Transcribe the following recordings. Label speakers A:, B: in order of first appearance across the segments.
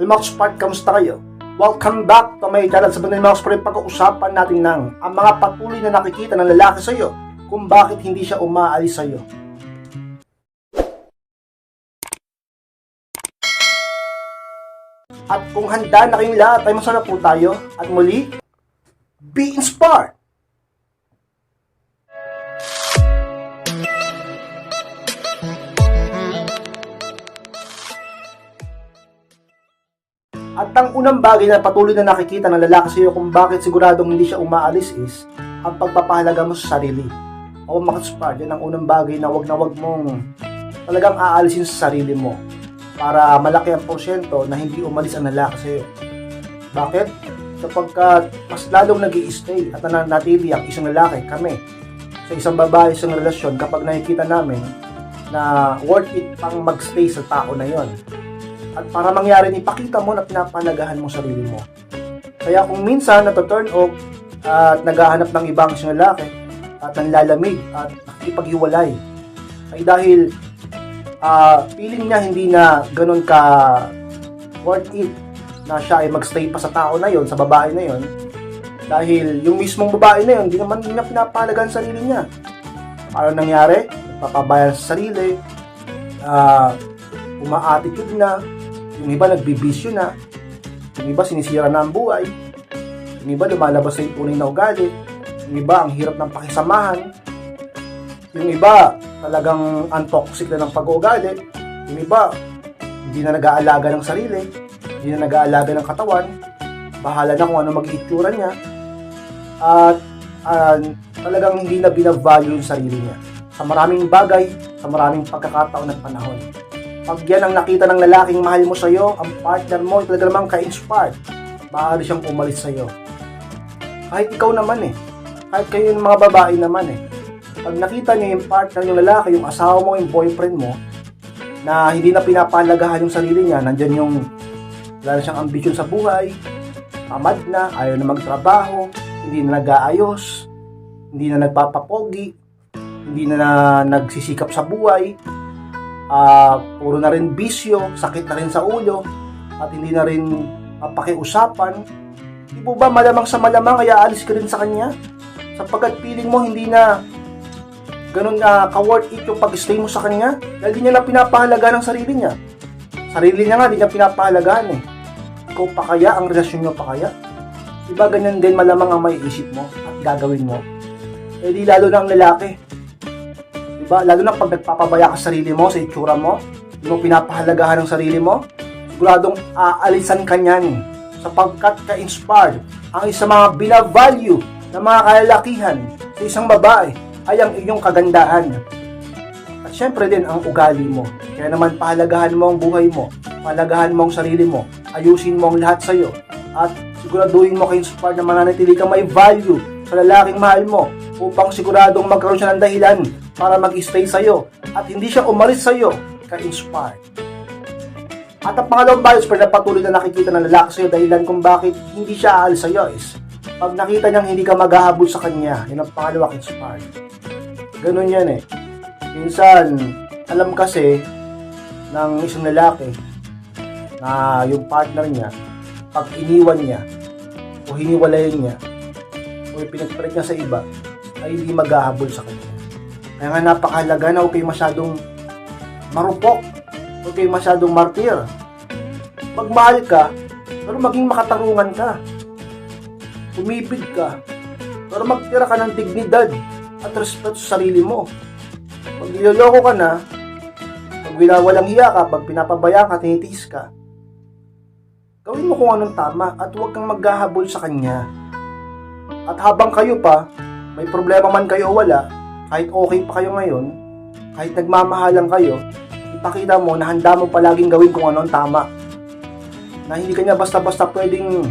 A: Helmox Park, kamusta kayo? Welcome back to my channel sa Helmox Park. Pag-uusapan natin ng ang mga patuloy na nakikita ng lalaki sa iyo kung bakit hindi siya umaalis sa iyo. At kung handa na kayong lahat ay masarap po tayo at muli, be inspired! At ang unang bagay na patuloy na nakikita ng lalaki sa iyo kung bakit siguradong hindi siya umaalis is ang pagpapahalaga mo sa sarili. O makaspar, yan ang unang bagay na wag na wag mong talagang aalisin sa sarili mo para malaki ang porsyento na hindi umalis ang lalaki sa iyo. Bakit? Sapagkat mas lalong nag stay at nananatili ang isang lalaki, kami, sa isang babae, isang relasyon kapag nakikita namin na worth it pang magstay sa tao na yon. At para mangyari, ipakita mo na pinapanagahan mo sarili mo. Kaya kung minsan nato-turn off at naghahanap ng ibang isang lalaki at nanlalamig at nakikipaghiwalay ay dahil ah feeling niya hindi na ganun ka worth it na siya ay magstay pa sa tao na yon, sa babae na yon dahil yung mismong babae na yon, hindi naman niya pinapahalagan ang sarili niya. Ano nangyari? Nagpapabayan sa sarili, ah uma-attitude na, yung iba nagbibisyo na, yung iba sinisira na ang buhay, yung iba lumalabas sa tunay na ugali, yung iba ang hirap ng pakisamahan, yung iba talagang untoxic na ng pag-uugali, yung iba hindi na nag-aalaga ng sarili, hindi na nag-aalaga ng katawan, bahala na kung ano mag-iitsura niya, at ah, talagang hindi na binavalue yung sarili niya sa maraming bagay, sa maraming pagkakataon at panahon. Pag yan ang nakita ng lalaking mahal mo sa'yo, ang partner mo, talaga namang ka-inspired, maaari siyang umalis sa'yo. Kahit ikaw naman eh. Kahit kayo yung mga babae naman eh. Pag nakita niyo yung partner yung lalaki, yung asawa mo, yung boyfriend mo, na hindi na pinapahalagahan yung sarili niya, nandyan yung wala na siyang ambisyon sa buhay, tamad na, ayaw na magtrabaho, hindi na nag-aayos, hindi na nagpapapogi, hindi na, na nagsisikap sa buhay, ah puro na rin bisyo, sakit na rin sa ulo, at hindi na rin mapakiusapan, di po ba malamang sa malamang ay aalis ka rin sa kanya? Sapagkat feeling mo hindi na ganun na ka-worth it yung pag-stay mo sa kanya dahil di niya na pinapahalaga ng sarili niya. Sarili niya nga, di niya pinapahalagaan eh. Ikaw pa kaya, ang relasyon niyo pa kaya? Diba ganyan din malamang ang may isip mo at gagawin mo? Eh di lalo na lalaki. Diba? Lalo na pag nagpapabaya ka sa sarili mo, sa itsura mo, hindi mo pinapahalagahan ng sarili mo, siguradong aalisan ka niyan sapagkat ka-inspired. Ang isa mga binavalue ng mga kalalakihan sa isang babae ay ang iyong kagandahan. At syempre din ang ugali mo. Kaya naman pahalagahan mo ang buhay mo, pahalagahan mo ang sarili mo, ayusin mo ang lahat sa iyo, at siguraduhin mo kay inspired na mananatili kang may value sa lalaking mahal mo upang siguradong magkaroon siya ng dahilan para mag-stay sa iyo at hindi siya umalis sa iyo ka-inspired. At ang pangalawang bias na patuloy na nakikita ng lalaki sa iyo dahilan kung bakit hindi siya aalis sa iyo is pag nakita niyang hindi ka maghahabol sa kanya, yun ang pangalawa inspired. Ganun yan eh. Minsan, alam kasi ng isang lalaki na yung partner niya, pag iniwan niya, o hiniwalayan niya, o pinagpalit niya sa iba, ay hindi maghahabol sa kanya. Kaya nga napakahalaga na huwag kayo masyadong marupok, huwag kayo masyadong martir. Magmahal ka, pero maging makatarungan ka. Umibig ka, pero magtira ka ng dignidad at respeto sa sarili mo. Pag niloloko ka na, pag winawalang hiya ka, pag pinapabaya ka, tinitiis ka, gawin mo kung anong tama at huwag kang maghahabol sa kanya. At habang kayo pa, may problema man kayo o wala, kahit okay pa kayo ngayon, kahit nagmamahalan kayo, ipakita mo na handa mo palaging gawin kung ano ang tama. Na hindi kanya basta-basta pwedeng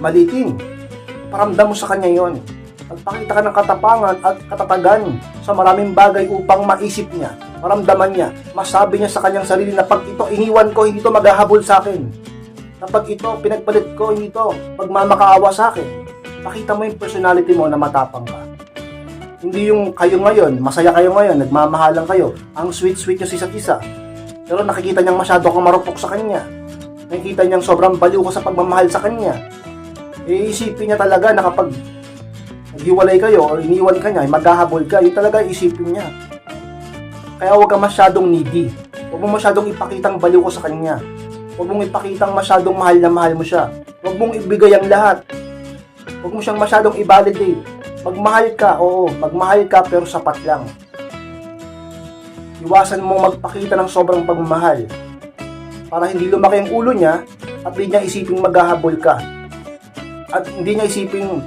A: malitin. Paramdam mo sa kanya yon. Magpakita ka ng katapangan at katatagan sa maraming bagay upang maisip niya, maramdaman niya, masabi niya sa kanyang sarili na pag ito iniwan ko, hindi ito maghahabol sa akin. Na pag ito pinagpalit ko, hindi ito magmamakaawa sa akin. Pakita mo yung personality mo na matapang ka. Hindi yung kayo ngayon, masaya kayo ngayon, nagmamahalan kayo, ang sweet-sweet nyo sa isa't isa. Pero nakikita niyang masyado kang marupok sa kanya. nakikita niyang sobrang baliw ko sa pagmamahal sa kanya, eh isipin niya talaga na kapag naghiwalay kayo or iniwan ka niya, eh, maghahabol ka, yun talaga isipin niya. Kaya huwag ka masyadong needy. Huwag mo masyadong ipakitang baliw ko sa kanya. Huwag mong ipakitang masyadong mahal na mahal mo siya. Huwag mong ibigay ang lahat. Huwag mo siyang masyadong i-validate. Magmahal ka, oo, magmahal ka pero sapat lang. Iwasan mo magpakita ng sobrang pagmamahal para hindi lumaki ang ulo niya at hindi niya isiping maghahabol ka. At hindi niya isiping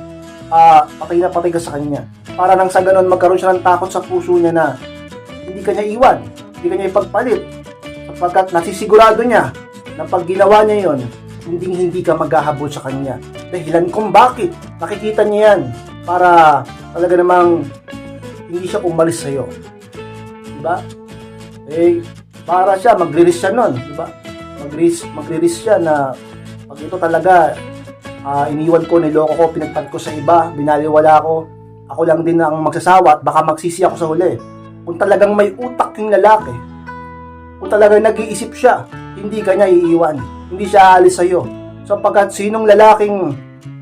A: ah patay na patay ka sa kanya. Para nang sa ganun magkaroon siya ng takot sa puso niya na hindi ka niya iwan, hindi ka niya ipagpalit. Sapagkat nasisigurado niya na pag ginawa niya yon, hindi hindi ka maghahabol sa kanya. Dahilan kung bakit, nakikita niya yan para talaga namang hindi siya umalis sa'yo. Diba? Eh, para siya, magre-risk siya nun, diba? Magre-risk, magre-risk siya na pag ito talaga, ah, iniwan ko, niloko ko, pinagpad ko sa iba, binaliwala ko, ako lang din ang magsasawa at baka magsisi ako sa huli. Kung talagang may utak yung lalaki, kung talagang nag-iisip siya, hindi ka niya iiwan, hindi siya aalis sa'yo. Sapagkat sinong lalaking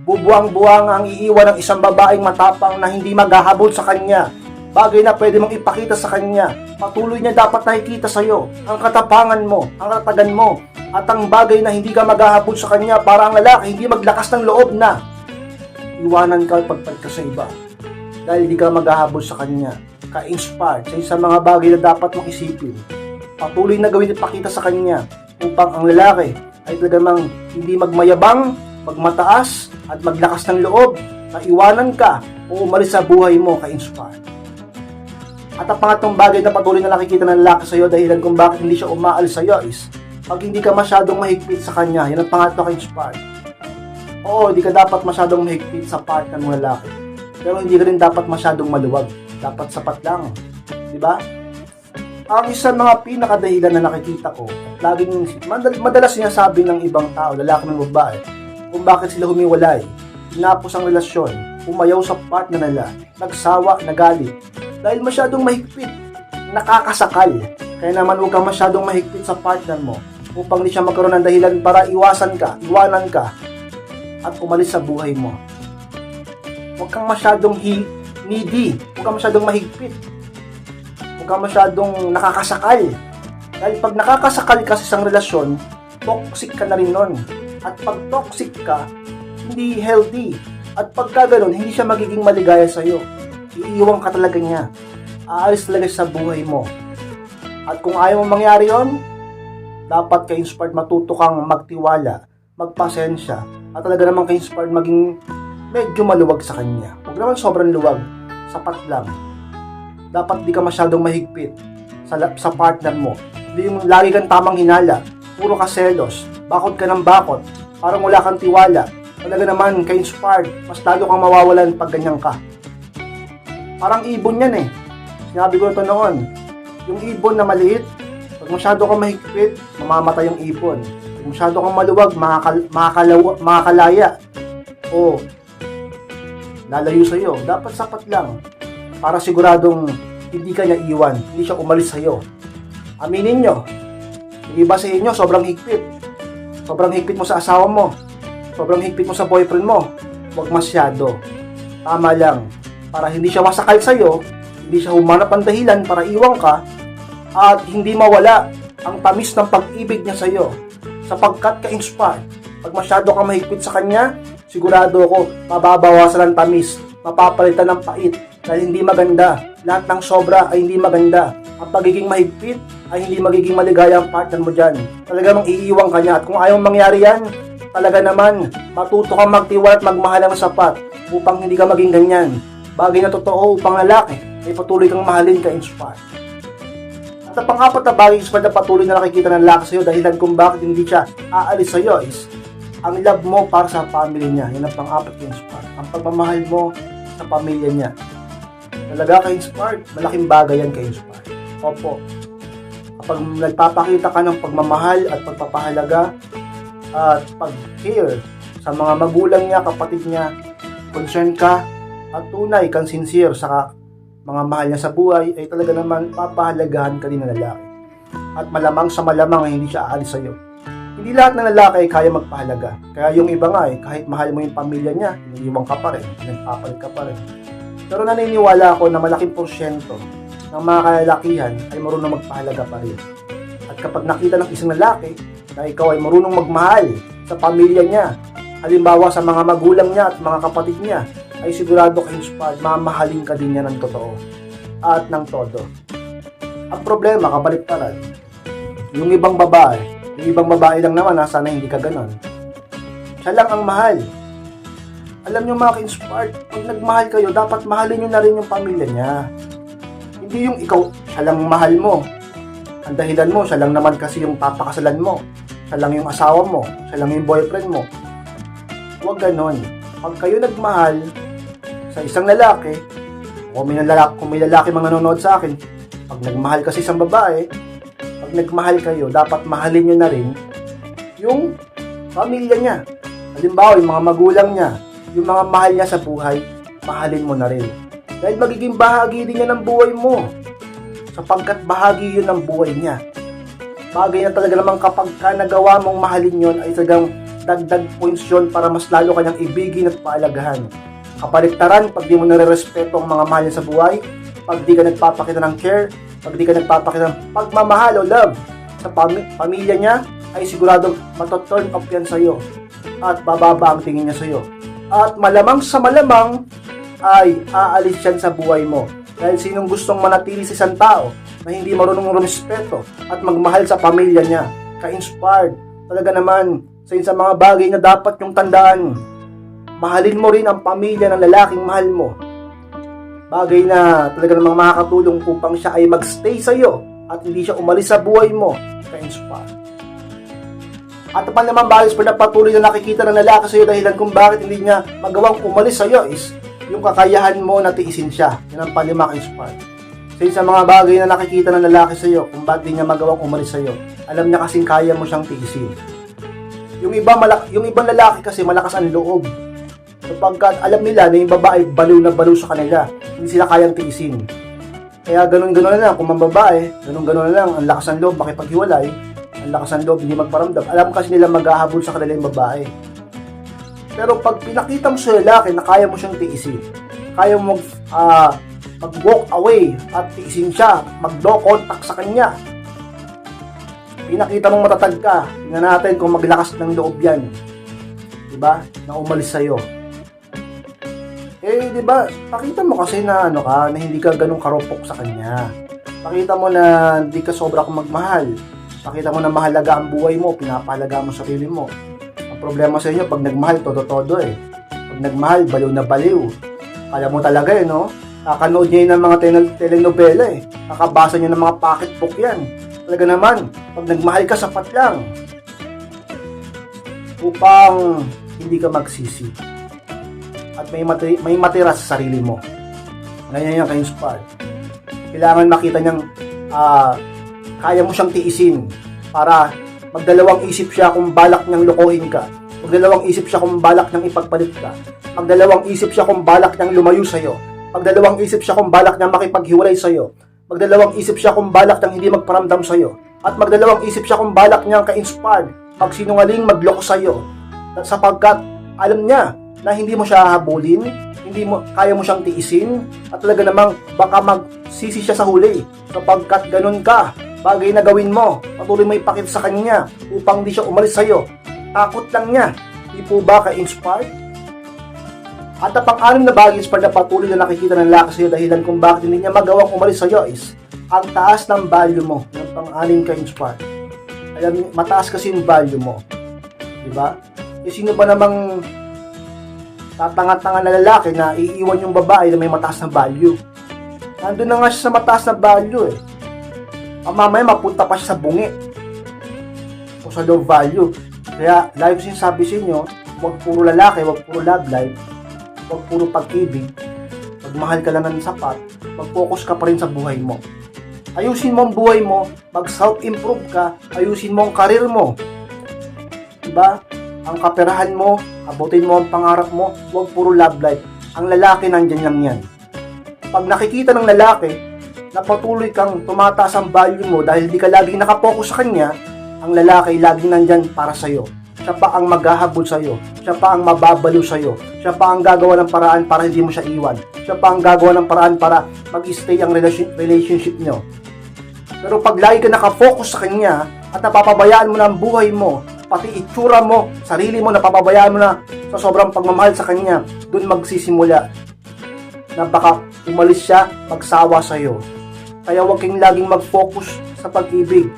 A: bubuang-buang ang iiwan ng isang babaeng matapang na hindi maghahabol sa kanya, bagay na pwede mong ipakita sa kanya. Patuloy niya dapat nakikita sa iyo ang katapangan mo, ang katagan mo, at ang bagay na hindi ka maghahabol sa kanya para ang lalaki hindi maglakas ng loob na iwanan ka ka sa iba. Dahil hindi ka maghahabol sa kanya. Ka-inspired sa isang mga bagay na dapat mong isipin. Patuloy na gawin at pakita sa kanya upang ang lalaki ay talagang hindi magmayabang, magmataas, at maglakas ng loob na iwanan ka o umalis sa buhay mo ka-inspired. At ang pangatlong bagay na patuloy na nakikita ng lalaki sa iyo dahilan kung bakit hindi siya umaalis sa iyo is pag hindi ka masyadong mahigpit sa kanya, yan ang pangatlo ka inspired. Oo, hindi ka dapat masyadong mahigpit sa partner ng lalaki. Pero hindi ka rin dapat masyadong maluwag. Dapat sapat lang. Di ba? Ang isa mga pinakadahilan na nakikita ko, at laging madal- madalas sinasabi ng ibang tao, lalaki ng babae, kung bakit sila humiwalay, tinapos ang relasyon, umayaw sa partner nila, nagsawa, nagalit, dahil masyadong mahigpit, nakakasakal. Kaya naman huwag kang masyadong mahigpit sa partner mo upang di siya magkaroon ng dahilan para iwasan ka, iwanan ka, at umalis sa buhay mo. Huwag kang masyadong hi needy, huwag kang masyadong mahigpit, huwag kang masyadong nakakasakal. Dahil pag nakakasakal ka sa isang relasyon, toxic ka na rin nun. At pag toxic ka, hindi healthy. At pagka ganun, hindi siya magiging maligaya sa'yo. Iiwan ka talaga niya. Aalis talaga sa buhay mo. At kung ayaw mong mangyari yon, dapat ka-inspired matuto kang magtiwala, magpasensya, at talaga namang ka-inspired maging medyo maluwag sa kanya. Huwag naman sobrang luwag, sapat lang. Dapat di ka masyadong mahigpit sa, sa partner mo. Hindi yung lagi kang tamang hinala, puro ka selos, bakot ka ng bakot, parang wala kang tiwala. Talaga naman ka-inspired, mas lalo kang mawawalan pag ganyan ka. Parang ibon yan eh. Sinabi ko ito noon, yung ibon na maliit, pag masyado kang mahigpit, mamamatay yung ibon. Pag masyado kang maluwag, makakal, makakalawa, makakalaya. O, lalayo sa'yo. Dapat sapat lang. Para siguradong hindi ka niya iwan, hindi siya umalis sa'yo. Aminin nyo, yung iba sa inyo, sobrang higpit. Sobrang higpit mo sa asawa mo. Sobrang higpit mo sa boyfriend mo. Huwag masyado. Tama lang. Para hindi siya masakal sa'yo, hindi siya humanap ng dahilan para iwan ka, at hindi mawala ang tamis ng pag-ibig niya sa iyo sapagkat ka-inspired. Pag masyado ka mahigpit sa kanya, sigurado ako mababawasan ang tamis, mapapalitan ng pait dahil hindi maganda. Lahat ng sobra ay hindi maganda. Ang pagiging mahigpit ay hindi magiging maligaya ang partner mo dyan. Talaga mong iiwang kanya at kung ayaw mangyari yan, talaga naman matuto kang magtiwala at magmahal ng sapat upang hindi ka maging ganyan. Bagay na totoo upang lalaki ay patuloy kang mahalin ka inspired. At ang pang-apat na bagay is na patuloy na nakikita ng lalaki sa'yo dahilan kung bakit hindi siya aalis sa'yo is ang love mo para sa family niya. Yan ang pang-apat na inspired. Ang pagmamahal mo sa pamilya niya. Talaga ka inspired. Malaking bagay yan ka inspired. Opo. Kapag nagpapakita ka ng pagmamahal at pagpapahalaga at pag-care sa mga magulang niya, kapatid niya, concern ka, at tunay kang sincere sa mga mahal niya sa buhay, ay talaga naman papahalagahan ka din ng lalaki. At malamang sa malamang ay hindi siya aalis sa'yo. Hindi lahat ng lalaki ay kaya magpahalaga. Kaya yung iba nga eh, kahit mahal mo yung pamilya niya, iniiwan ka pa rin, nagpapalit ka pa rin. Pero naniniwala ako na malaking porsyento ng mga kalalakihan ay marunong magpahalaga pa rin. At kapag nakita ng isang lalaki na ikaw ay marunong magmahal sa pamilya niya, halimbawa sa mga magulang niya at mga kapatid niya, ay sigurado ka inspired, mamahalin ka din niya ng totoo at ng todo. Ang problema, kabaliktaran, yung ibang babae, yung ibang babae lang naman, ha, sana hindi ka ganon. Siya lang ang mahal. Alam niyo mga ka-inspired, pag nagmahal kayo, dapat mahalin niyo na rin yung pamilya niya. Hindi yung ikaw, siya lang mahal mo. Ang dahilan mo, siya lang naman kasi yung papakasalan mo. Siya lang yung asawa mo. Siya lang yung boyfriend mo. Huwag ganon. Pag kayo nagmahal sa isang lalaki, o may lalaki, kung may lalaki mga nanonood sa akin, pag nagmahal kasi isang babae, pag nagmahal kayo, dapat mahalin nyo na rin yung pamilya niya. Halimbawa, yung mga magulang niya, yung mga mahal niya sa buhay, mahalin mo na rin. Dahil magiging bahagi din niya ng buhay mo. Sapagkat bahagi yun ng buhay niya. Bagay na talaga naman kapag ka nagawa mong mahalin yon ay talagang dagdag points yun para mas lalo kanyang ibigin at paalagahan. Kapaliktaran, pag di mo nare-respeto ang mga mahal niya sa buhay, pag di ka nagpapakita ng care, pag di ka nagpapakita ng pagmamahal o love sa pami- pamilya niya, ay siguradong matoturn off yan sa'yo at bababa ang tingin niya sa'yo. At malamang sa malamang ay aalis yan sa buhay mo. Dahil sinong gustong manatili sa isang tao na hindi marunong rumespeto at magmahal sa pamilya niya, ka-inspired, talaga naman sa isa mga bagay na dapat yung tandaan. Mahalin mo rin ang pamilya ng lalaking mahal mo. Bagay na talaga namang makakatulong upang siya ay magstay sa iyo at hindi siya umalis sa buhay mo, ka-inspired. At pa naman balis pa na patuloy na nakikita ng lalaki sa iyo dahilan kung bakit hindi niya magawang umalis sa iyo is yung kakayahan mo na tiisin siya. Yan ang palima inspired. Sa sa mga bagay na nakikita ng lalaki sa iyo kung bakit niya magawang umalis sa iyo, alam niya kasing kaya mo siyang tiisin. Yung iba malak yung ibang lalaki kasi malakas ang loob. Sapagkat alam nila na yung babae baliw na baliw sa kanila. Hindi sila kayang tiisin. Kaya ganun-ganun na lang kung ang babae, ganun-ganun na lang ang lakas ng loob makipaghiwalay, ang lakas ng loob hindi magparamdam. Alam kasi nila maghahabol sa kanila yung babae. Pero pag pinakita mo sa lalaki na kaya mo siyang tiisin, kaya mo mag, ah, mag-walk away at tiisin siya, mag-no contact sa kanya, pinakita mong matatag ka, tingnan natin kung maglakas ng loob yan. Diba? Na umalis sa'yo. Eh, di ba, pakita mo kasi na ano ka, na hindi ka ganun karupok sa kanya. Pakita mo na hindi ka sobra kung magmahal. Pakita mo na mahalaga ang buhay mo, pinapahalaga mo sarili mo. Problema sa inyo, pag nagmahal, todo-todo eh. Pag nagmahal, baliw na baliw. Kaya mo talaga eh, no? Kakanood yun ng mga tel- telenovela eh. Kakabasa niyo ng mga pocketbook yan. Talaga naman, pag nagmahal ka, sapat lang. Upang hindi ka magsisi. At may, mati- may matira sa sarili mo. Ganyan yung ka-inspired. Kailangan makita niyang ah, kaya mo siyang tiisin para magdalawang isip siya kung balak niyang lokohin ka. Magdalawang isip siya kung balak niyang ipagpalit ka. Magdalawang isip siya kung balak niyang lumayo sa'yo. Magdalawang isip siya kung balak niyang makipaghiwalay sa'yo. Magdalawang isip siya kung balak niyang hindi magparamdam sa'yo. At magdalawang isip siya kung balak niyang ka-inspired, magsinungaling, magloko sa'yo. At sapagkat alam niya na hindi mo siya hahabulin, hindi mo kaya mo siyang tiisin, at talaga namang baka magsisi siya sa huli. Sapagkat ganun ka, bagay na gawin mo, patuloy mo ipakita sa kanya upang di siya umalis sa'yo. Takot lang niya. Di po ba ka-inspired? At ang pang-anim na bagay inspired na patuloy na nakikita ng lalaki sa'yo dahilan kung bakit hindi niya magawang umalis sa'yo is ang taas ng value mo. Yung pang-anim ka-inspired. Alam mataas kasi yung value mo. Di ba? Eh, sino ba namang tatanga-tanga na lalaki na iiwan yung babae na may mataas na value? Nandun na nga siya sa mataas na value eh. Mamaya mapunta pa siya sa bungi. O sa low value. Kaya, lagi ko sinasabi sa inyo, huwag puro lalaki, huwag puro love life, huwag puro pag-ibig, magmahal ka lang ng sapat, mag-focus ka pa rin sa buhay mo. Ayusin mo ang buhay mo, mag-self-improve ka, ayusin mo ang karir mo. Diba? Ang kaperahan mo, abutin mo ang pangarap mo, huwag puro love life. Ang lalaki nandyan lang yan. Pag nakikita ng lalaki na patuloy kang tumataas ang value mo dahil di ka laging nakapokus sa kanya, ang lalaki laging nandyan para sa'yo. Siya pa ang maghahabol sa'yo. Siya pa ang mababaliw sa'yo. Siya pa ang gagawa ng paraan para hindi mo siya iwan. Siya pa ang gagawa ng paraan para mag-stay ang relation- relationship nyo. Pero pag lagi ka nakafocus sa kanya at napapabayaan mo na ang buhay mo, pati itsura mo, sarili mo, napapabayaan mo na sa sobrang pagmamahal sa kanya, dun magsisimula na baka umalis siya, magsawa sa'yo. Kaya huwag kayong laging mag-focus sa pag-ibig.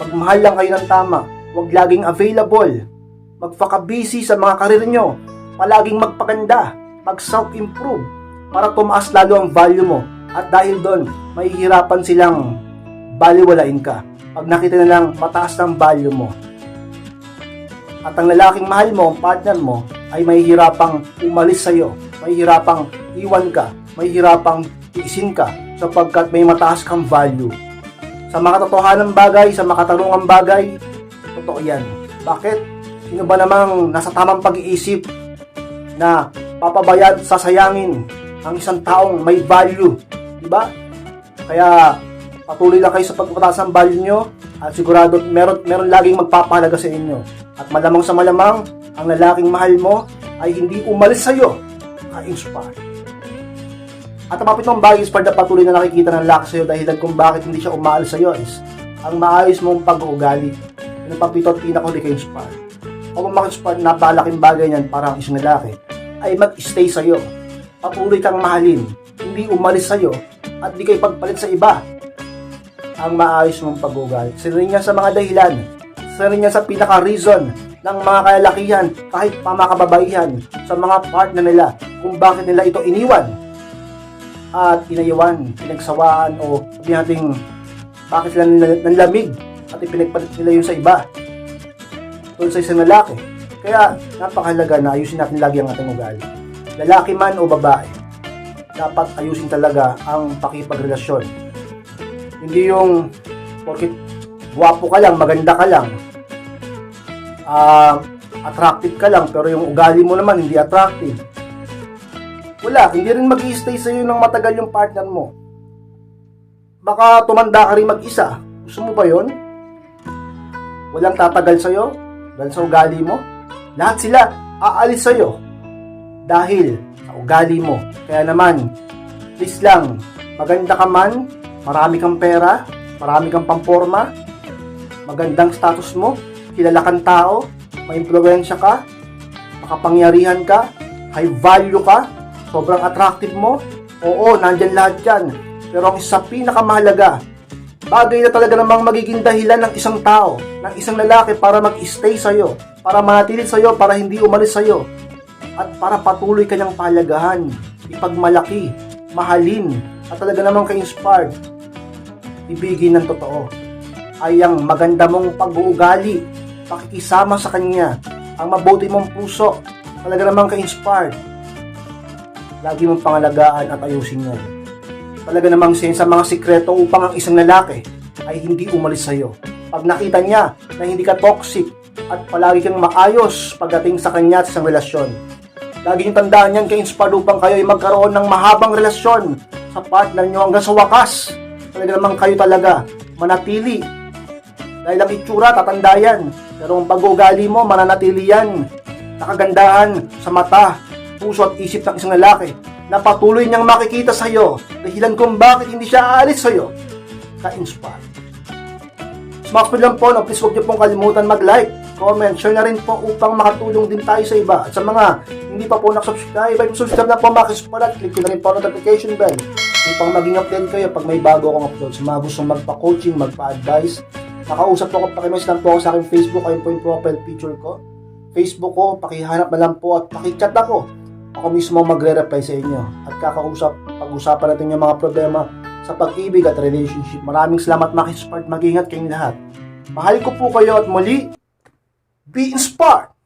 A: Magmahal lang kayo ng tama. Huwag laging available. Magpaka-busy sa mga karir nyo. Palaging magpaganda. Mag-self-improve. Para tumaas lalo ang value mo. At dahil doon, mahihirapan silang baliwalain ka. Pag nakita na lang mataas ng value mo. At ang lalaking mahal mo, partner mo, ay mahihirapang umalis sa'yo. Mahihirapang iwan ka. Mahihirapang tiisin ka sapagkat may mataas kang value. Sa mga totohanan bagay, sa makatarungang bagay, totoo yan. Bakit? Sino ba namang nasa tamang pag-iisip na papabayad, sasayangin ang isang taong may value? Di ba? Kaya patuloy lang kayo sa pagpataas ng value nyo at sigurado meron, meron laging magpapahalaga sa inyo. At malamang sa malamang, ang lalaking mahal mo ay hindi umalis sa'yo ka-inspire. At ang mga pitong bagay is na patuloy na nakikita ng lalaki sa'yo dahilan kung bakit hindi siya umaalis sa'yo is ang maayos mong pag-uugali. Yun ang pangpito at pinakuli kay inspire. O kung maki-inspire, napakalaking bagay niyan para ang isang lalaki ay mag-stay sa'yo. Patuloy kang mahalin. Hindi umalis sa'yo at di kayo pagpalit sa iba. Ang maayos mong pag-uugali. Isa rin yan sa mga dahilan. Isa rin yan sa pinaka-reason ng mga kalalakihan kahit pa mga kababaihan sa mga partner nila kung bakit nila ito iniwan at inayawan, pinagsawaan o sabihin natin bakit sila nanlamig at ipinagpalit nila yun sa iba tulad sa isang lalaki. Kaya napakahalaga na ayusin natin lagi ang ating ugali. Lalaki man o babae, dapat ayusin talaga ang pakipagrelasyon. Hindi yung porkit guwapo ka lang, maganda ka lang, ah, attractive ka lang, pero yung ugali mo naman hindi attractive. Wala, hindi rin mag stay sa'yo ng matagal yung partner mo. Baka tumanda ka rin mag-isa. Gusto mo ba yon? Walang tatagal sa'yo dahil sa ugali mo. Lahat sila aalis sa'yo dahil sa ugali mo. Kaya naman, please lang, maganda ka man, marami kang pera, marami kang pamporma, magandang status mo, kilala kang tao, may impluensya ka, makapangyarihan ka, high value ka, sobrang attractive mo, oo, nandyan lahat yan. Pero ang isa sa pinakamahalaga, bagay na talaga namang magiging dahilan ng isang tao, ng isang lalaki para mag-stay sa'yo, para manatili sa'yo, para hindi umalis sa'yo, at para patuloy kanyang palagahan, ipagmalaki, mahalin, at talaga namang ka-inspired, ibigin ng totoo, ay ang maganda mong pag-uugali, pakikisama sa kanya, ang mabuti mong puso, talaga namang ka-inspired, lagi mong pangalagaan at ayusin yan. Talaga namang sin sa mga sikreto upang ang isang lalaki ay hindi umalis sa'yo. Pag nakita niya na hindi ka toxic at palagi kang maayos pagdating sa kanya at sa relasyon. Lagi niyong tandaan yan kay inspired kayo ay magkaroon ng mahabang relasyon sa partner niyo hanggang sa wakas. Talaga namang kayo talaga manatili. Dahil ang itsura, tatanda yan. Pero ang pag-ugali mo, mananatili yan. Nakagandahan sa mata, puso at isip ng isang lalaki na patuloy niyang makikita sa iyo dahilan kung bakit hindi siya aalis sa iyo ka-inspire. Smash lang po, no? please huwag niyo pong kalimutan mag-like, comment, share na rin po upang makatulong din tayo sa iba. At sa mga hindi pa po nakasubscribe, ay subscribe na po makisuport at click na rin po ang notification bell upang maging update kayo pag may bago akong upload. Sa mga gustong magpa-coaching, magpa-advise, makausap po ako, pakimess lang po ako sa aking Facebook, ayun po yung profile picture ko. Facebook ko, pakihanap na lang po at pakichat ako. Ako mismo magre-reply sa inyo at kakausap, pag-usapan natin yung mga problema sa pag-ibig at relationship. Maraming salamat makisuport, mag-ingat kayong lahat. Mahal ko po kayo at muli, be inspired!